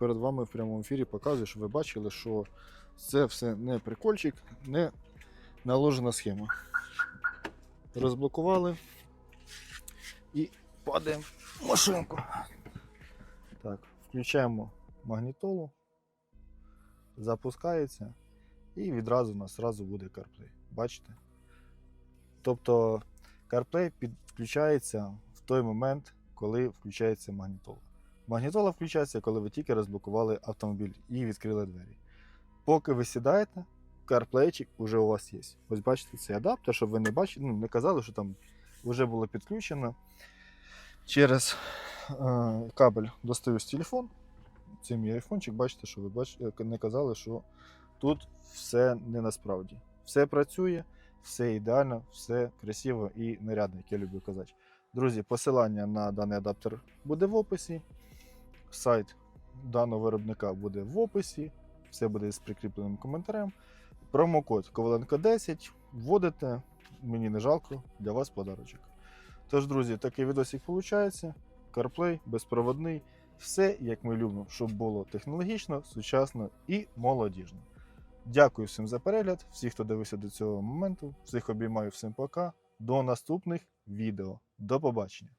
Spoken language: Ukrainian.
перед вами в прямому ефірі показую, щоб ви бачили, що це все не прикольчик, не наложена схема. Розблокували і падаємо в машинку. Так, включаємо магнітолу, запускається, і відразу у нас зразу буде CarPlay. Бачите? Тобто CarPlay підключається в той момент, коли включається магнітола. Магнітола включається, коли ви тільки розблокували автомобіль і відкрили двері. Поки ви сідаєте, CarPlay вже у вас є. Ось бачите цей адаптер, щоб ви не бачили, ну, не казали, що там вже було підключено. Через е, кабель достаю телефон. Це мій айфончик, бачите, що ви бачите, не казали, що тут все не насправді. Все працює, все ідеально, все красиво і нарядно, як я люблю казати. Друзі, посилання на даний адаптер буде в описі. Сайт даного виробника буде в описі. Все буде з прикріпленим коментарем. Промокод Коваленко 10. Вводите, мені не жалко, для вас подарочок. Тож, друзі, такий відосик виходить. CarPlay, безпроводний. Все, як ми любимо, щоб було технологічно, сучасно і молодіжно. Дякую всім за перегляд, всіх, хто дивився до цього моменту. Всіх обіймаю, всім пока. До наступних відео. До побачення.